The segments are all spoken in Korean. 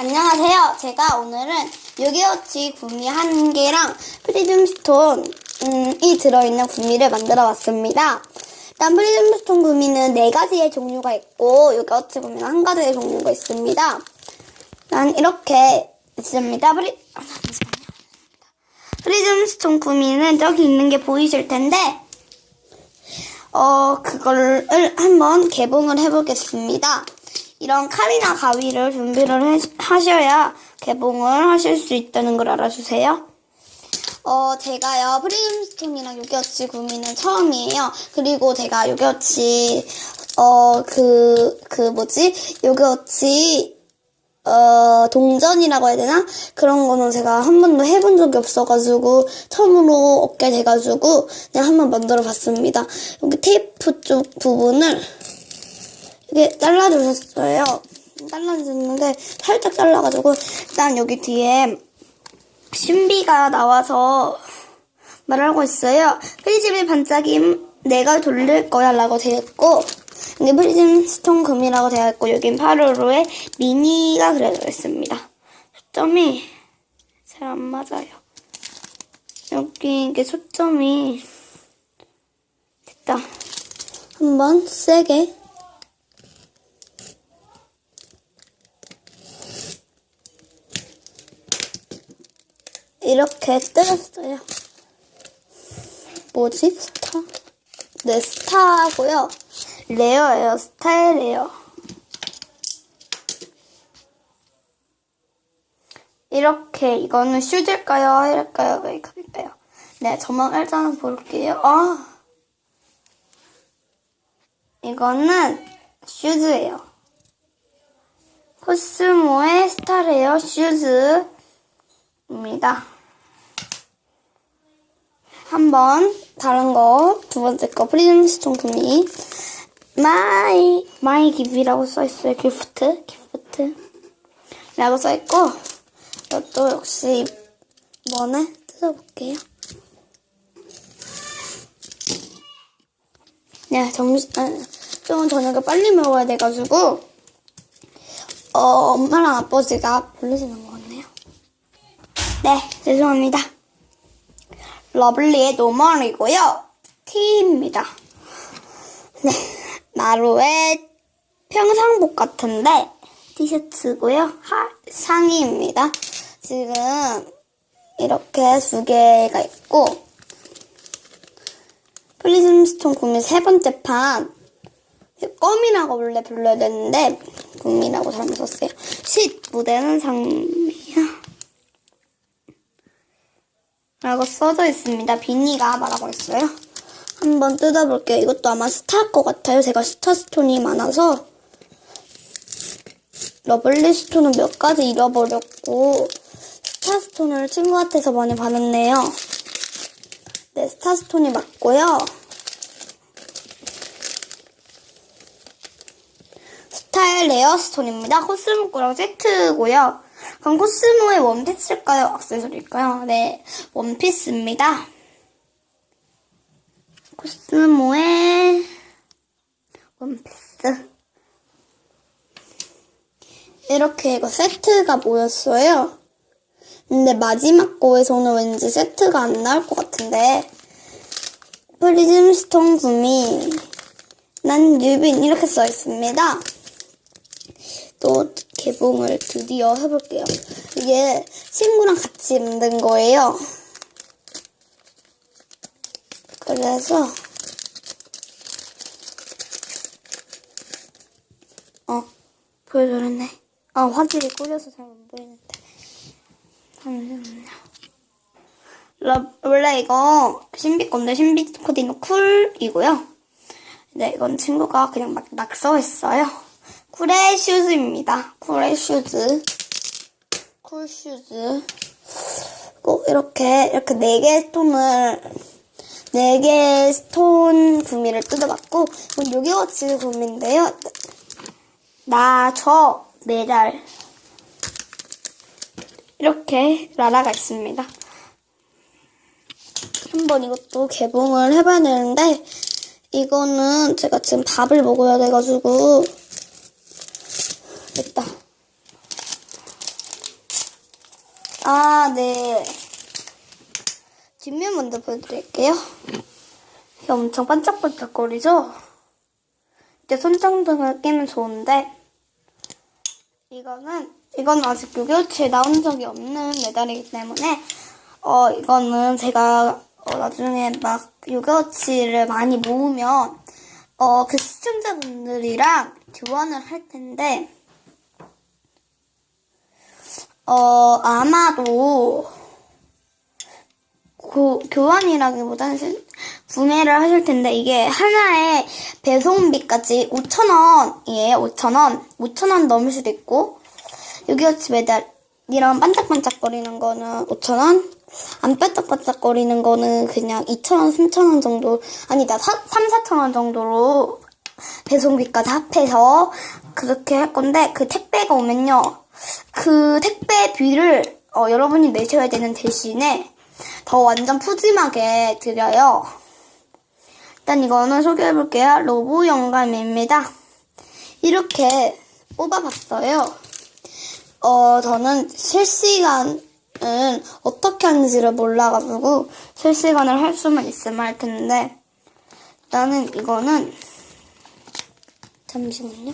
안녕하세요. 제가 오늘은 요기요치 구미 한 개랑 프리즘 스톤이 들어있는 구미를 만들어 봤습니다. 일단 프리즘 스톤 구미는 네 가지의 종류가 있고 요기요치 구미는 한 가지의 종류가 있습니다. 난 이렇게 있습니다. 프리 아. 프리즘 스톤 구미는 저기 있는 게 보이실 텐데 어, 그거를 한번 개봉을 해보겠습니다. 이런 칼이나 가위를 준비를 해- 하셔야 개봉을 하실 수 있다는 걸 알아주세요. 어, 제가요, 프리즘스톤이랑 요기어치 구미는 처음이에요. 그리고 제가 요기어치, 어, 그, 그 뭐지? 요기어치, 어, 동전이라고 해야 되나? 그런 거는 제가 한 번도 해본 적이 없어가지고, 처음으로 얻게 돼가지고, 그냥 한번 만들어 봤습니다. 여기 테이프 쪽 부분을, 이게 잘라주셨어요. 잘라주셨는데, 살짝 잘라가지고, 일단 여기 뒤에, 신비가 나와서 말하고 있어요. 프리즘의 반짝임 내가 돌릴 거야 라고 되어 있고 여기 프리즘 스톤 금이라고 되어 있고 여긴 8호로의 미니가 그려져 있습니다. 초점이 잘 안 맞아요. 여기 이게 초점이 됐다. 한번 세게 이렇게 뜨렸어요. 뭐지? 스타? 네, 스타고요. 레어예요. 스타의 레어. 이렇게 이거는 슈즈일까요? 할까요? 메이크업일까요? 네, 저만 일단 볼게요. 아, 이거는 슈즈예요. 코스모의 스타레어 슈즈입니다. 한 번 다른 거 두 번째 거 프리즘 스톤 구미 마이 마이 기비라고 써 있어요. 기프트 기프트 라고 써 있고 이것도 역시 이번에 뜯어볼게요. 네, 점심 아, 좀 저녁에 빨리 먹어야 돼가지고 어 엄마랑 아버지가 부르시는 것 같네요. 네, 죄송합니다. 러블리의 노멀이고요. 티입니다. 네, 마루의 평상복 같은데 티셔츠고요. 하, 상의입니다. 지금 이렇게 두 개가 있고 플리즘 스톤 구미 세 번째 판 껌이라고 원래 불러야 되는데 구미라고 잘못 썼어요. 쉿 무대는 상미야. 라고 써져 있습니다. 비니가 말하고 있어요. 한번 뜯어볼게요. 이것도 아마 스타일 것 같아요. 제가 스타 스톤이 많아서. 러블리 스톤은 몇 가지 잃어버렸고, 스타 스톤을 친구한테서 많이 받았네요. 네, 스타 스톤이 맞고요. 스타일 레어 스톤입니다. 코스모 거랑 세트고요. 그럼 코스모의 원피스일까요? 액세서리일까요? 네, 원피스입니다. 코스모의 원피스. 이렇게 이거 세트가 모였어요. 근데 마지막 거에서는 왠지 세트가 안 나올 것 같은데. 프리즘 스톤 구미. 난 뉴빈 이렇게 써 있습니다. 또 개봉을 드디어 해볼게요. 이게 친구랑 같이 만든 거예요. 그래서 어 보여줘랬네. 아 화질이 꾸려서 잘 안 보이는데. 잠시만요. 러- 원래 이거 신비 건데 신비 코디는 쿨이고요. 네, 이건 친구가 그냥 막, 막 써있어요. 쿨의 슈즈입니다. 쿨의 슈즈. 쿨 슈즈. 꼭 이렇게, 이렇게 네개 스톤을, 네개 스톤 구미를 뜯어봤고, 이건 요기워치 구미인데요. 나, 저, 메달. 이렇게 라라가 있습니다. 한번 이것도 개봉을 해봐야 되는데, 이거는 제가 지금 밥을 먹어야 돼가지고, 됐다. 아, 네. 뒷면 먼저 보여드릴게요. 이게 엄청 반짝반짝거리죠? 이제 손장등을 끼면 좋은데, 이거는, 이건 아직 6개월치에 나온 적이 없는 메달이기 때문에, 어, 이거는 제가 어, 나중에 막 6개월치를 많이 모으면, 어, 그 시청자분들이랑 교환을 할 텐데, 어, 아마도, 고, 교환이라기보다는 실- 구매를 하실 텐데, 이게 하나에 배송비까지 5,000원이에요, 5,000원. 5,000원 넘을 수도 있고, 6개월치 매달, 이런 반짝반짝거리는 거는 5,000원? 안 반짝반짝거리는 거는 그냥 2,000원, 3,000원 정도, 아니다, 3, 4,000원 정도로 배송비까지 합해서 그렇게 할 건데, 그 택배가 오면요, 그 택배비를 어, 여러분이 내셔야 되는 대신에 더 완전 푸짐하게 드려요. 일단 이거는 소개해볼게요. 로보 영감입니다. 이렇게 뽑아봤어요. 어, 저는 실시간은 어떻게 하는지를 몰라가지고 실시간을 할 수만 있으면 할 텐데 나는 이거는 잠시만요.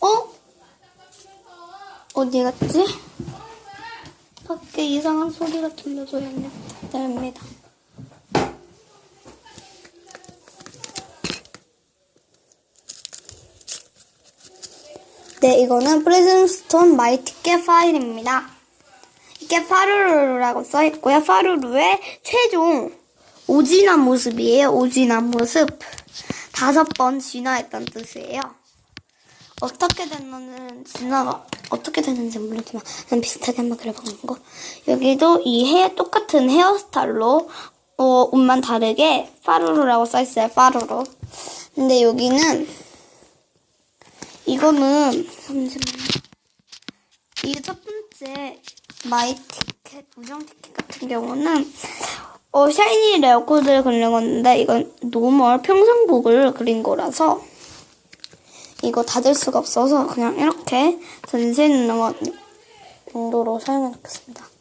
어? 어디 갔지? 밖에 이상한 소리가 들려서 됩니다. 네, 이거는 프레즌스톤 마이 티켓 파일입니다. 이게 파루루라고 써있고요. 파루루의 최종 오진한 모습이에요. 오진한 모습. 다섯 번 진화했던 뜻이에요. 어떻게 됐는 진화가 어떻게 됐는지 모르지만 그냥 비슷하게 한번 그려보는 거. 여기도 이헤 똑같은 헤어스타일로 어, 옷만 다르게 파루루라고 써있어요. 파루루. 근데 여기는 이거는 잠시만요. 이첫 번째 마이 티켓 우정 티켓 같은 경우는 어 샤이니 레어코드를 그린 건데 이건 노멀 평상복을 그린 거라서 이거 닫을 수가 없어서 그냥 이렇게 놓는 거 정도로 사용해 놓겠습니다.